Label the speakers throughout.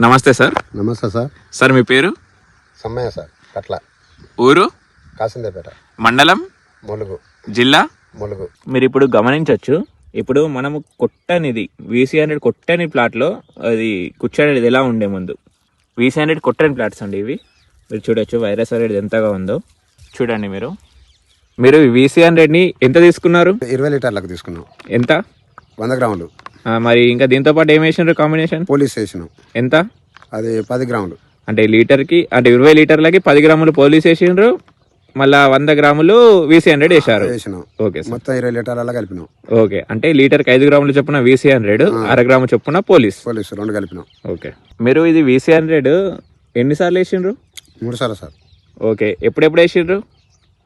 Speaker 1: నమస్తే సార్.
Speaker 2: నమస్తే sir.
Speaker 1: Sir మీ పేరు?
Speaker 2: సమ్మయ్య సార్ కట్ల.
Speaker 1: ఊరు?
Speaker 2: కాసిందేపేట.
Speaker 1: మండలం?
Speaker 2: ములుగు.
Speaker 1: జిల్లా?
Speaker 2: ములుగు.
Speaker 1: మీరు ఇప్పుడు గమనించవచ్చు ఇప్పుడు మనము కొట్టనిది వీసీ హండ్రెడ్ కొట్టని ప్లాట్లో అది కూర్చోనేది ఎలా ఉండే ముందు? వీసీ హండ్రెడ్ కొట్టని ప్లాట్స్ అండి ఇవి. మీరు చూడొచ్చు వైరస్ అనేది ఎంతగా ఉందో. చూడండి మీరు. మీరు వీసీ హండ్రెడ్ని ఎంత తీసుకున్నారు?
Speaker 2: ఇరవై లీటర్లకు తీసుకున్నాం.
Speaker 1: ఎంత?
Speaker 2: వంద గ్రాములు.
Speaker 1: మరి ఇంకా దీంతో పాటు ఏం వేసినారు కాంబినేషన్
Speaker 2: పోలీస్ వేసినాం
Speaker 1: ఎంత?
Speaker 2: అది పది గ్రాములు.
Speaker 1: అంటే లీటర్కి అంటే ఇరవై లీటర్లకి పది గ్రాములు పోలీస్ వేసిండ్రు మళ్ళా వంద గ్రాములు వీసీ హండ్రెడ్
Speaker 2: వేసినాం.
Speaker 1: ఓకే
Speaker 2: మొత్తం ఇరవై లీటర్ల కలిపినాం.
Speaker 1: ఓకే. అంటే లీటర్కి ఐదు గ్రాములు చొప్పున వీసీ హండ్రెడ్ అర గ్రాము చొప్పున పోలీస్.
Speaker 2: పోలీసు రెండు కలిపినాం.
Speaker 1: ఓకే. మీరు ఇది వీసీ హండ్రెడ్ ఎన్నిసార్లు వేసిండ్రు
Speaker 2: మూడు సార్లు సార్.
Speaker 1: ఓకే. ఎప్పుడెప్పుడు వేసిండ్రు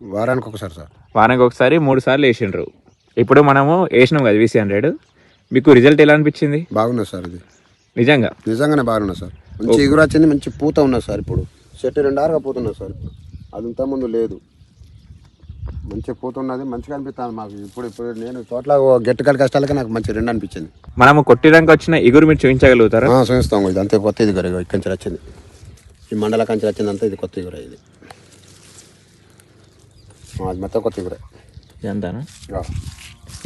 Speaker 2: వారానికి ఒకసారి సార్.
Speaker 1: వారానికి ఒకసారి మూడు సార్లు వేసిండ్రు ఇప్పుడు మనము వేసినాం కదా వీసీ హండ్రెడ్ మీకు రిజల్ట్ ఎలా అనిపించింది?
Speaker 2: బాగున్నది సార్ ఇది.
Speaker 1: నిజంగా?
Speaker 2: నిజంగానే బాగున్నది సార్. మంచి ఎగురు వచ్చింది మంచి పూత ఉన్నది సార్ ఇప్పుడు. చెట్టు రెండారుగా పూత ఉన్నది సార్ ఇప్పుడు. అది ఇంత ముందు లేదు. మంచి పూత ఉన్నది మంచిగా అనిపిస్తుంది మాకు. ఇప్పుడు ఇప్పుడు నేను చోట్ల గట్టికల కష్టాలకి నాకు మంచి రెండు అనిపించింది.
Speaker 1: మనము కొట్టినాక వచ్చిన ఇగురు మీరు చూపించగలుగుతారా?
Speaker 2: చూపిస్తాం ఇది అంతే కొత్త ఇది గరి ఇక్కడి నుంచి వచ్చింది. ఈ మండల కంచి వచ్చింది అంతా ఇది కొత్త ఇగుర ఇది. అది మొత్తం కొత్త ఇగుర
Speaker 1: ఇదంతానా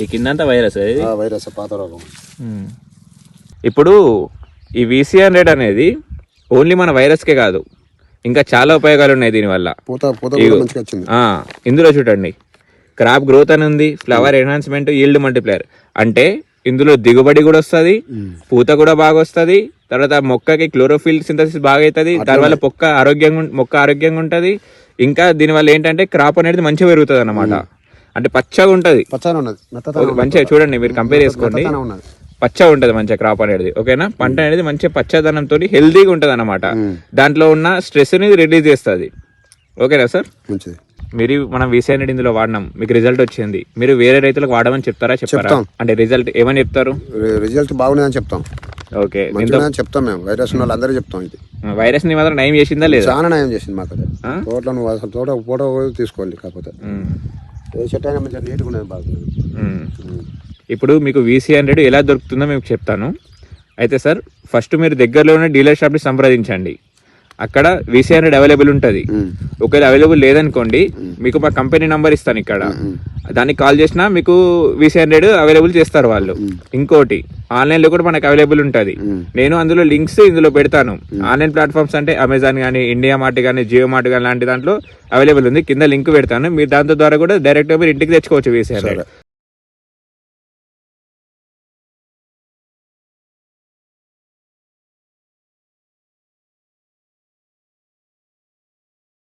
Speaker 1: ఈ కిందంతా వైరస్
Speaker 2: వైరస్ పాత రోగం.
Speaker 1: ఇప్పుడు ఈ వీసీ హండ్రెడ్ అనేది ఓన్లీ మన వైరస్కే కాదు. ఇంకా చాలా ఉపయోగాలు ఉన్నాయి దీనివల్ల ఇందులో చూడండి. క్రాప్ గ్రోత్ అని ఉంది ఫ్లవర్ ఎన్హాన్స్మెంట్ ఈల్డ్ మల్టిప్లేయర్ అంటే ఇందులో దిగుబడి కూడా వస్తుంది పూత కూడా బాగా వస్తుంది తర్వాత మొక్కకి క్లోరోఫిల్ సింథసిస్ బాగా అవుతుంది దానివల్ల మొక్క ఆరోగ్యంగా మొక్క ఆరోగ్యంగా ఉంటుంది. ఇంకా దీనివల్ల ఏంటంటే క్రాప్ అనేది మంచిగా పెరుగుతుంది అన్నమాట అంటే పచ్చగా ఉంటుంది.
Speaker 2: పచ్చగా ఉన్నది.
Speaker 1: మంచిగా చూడండి మీరు కంపేర్ చేసుకోండి. పచ్చగా ఉంటుంది మంచిగా క్రాప్ అనేది ఓకేనా? పంట అనేది మంచిగా పచ్చదనంతో హెల్తీగా ఉంటుంది అనమాట దాంట్లో ఉన్న స్ట్రెస్ అనేది రిలీజ్ చేస్తుంది. ఓకేనా సార్
Speaker 2: మంచిది.
Speaker 1: మీరు మనం వీసీ అనేది ఇందులో వాడినాం. మీకు రిజల్ట్ వచ్చింది. మీరు వేరే రైతులకు వాడమని చెప్తారా చెప్పారా?
Speaker 2: చెప్తాం.
Speaker 1: అంటే రిజల్ట్ ఏమని చెప్తారు?
Speaker 2: రిజల్ట్ బాగున్నదని చెప్తాం.
Speaker 1: ఓకే
Speaker 2: చెప్తాం మేము. వైరస్ ఉన్న వాళ్ళందరూ చెప్తాం ఇది.
Speaker 1: వైరస్ని మాత్రం నయం చేసిందా లేదా?
Speaker 2: చాలా నయం చేసింది మాకు? తోటలో నువ్వు అసలు తోట ఫోటో తీసుకోవాలి కాకపోతే. చెట్టు అయినా మంచిగా నీట్గా ఉన్నది బాగుంది
Speaker 1: ఉమ్. ఇప్పుడు మీకు వీసీ హండ్రెడ్ ఎలా దొరుకుతుందో మీకు చెప్తాను. అయితే సార్ ఫస్ట్ మీరు దగ్గరలో ఉన్న డీలర్ షాప్ని సంప్రదించండి. అక్కడ వీసీ హండ్రెడ్ అవైలబుల్ ఉంటుంది. ఒకవేళ అవైలబుల్ లేదనుకోండి మీకు మా కంపెనీ నంబర్ ఇస్తాను ఇక్కడ. దానికి కాల్ చేసినా మీకు వీసీ హండ్రెడ్ అవైలబుల్ చేస్తారు వాళ్ళు. ఇంకోటి ఆన్లైన్లో కూడా మనకు అవైలబుల్ ఉంటుంది. నేను అందులో లింక్స్ ఇందులో పెడతాను. ఆన్లైన్ ప్లాట్ఫామ్స్ అంటే అమెజాన్ కానీ ఇండియా మార్ట్ కానీ జియో మార్ట్ కానీ లాంటి దాంట్లో అవైలబుల్ ఉంది. కింద లింక్ పెడతాను. మీరు దాంతో ద్వారా కూడా డైరెక్ట్ మీరు ఇంటికి తెచ్చుకోవచ్చు వీసీ హండ్రెడ్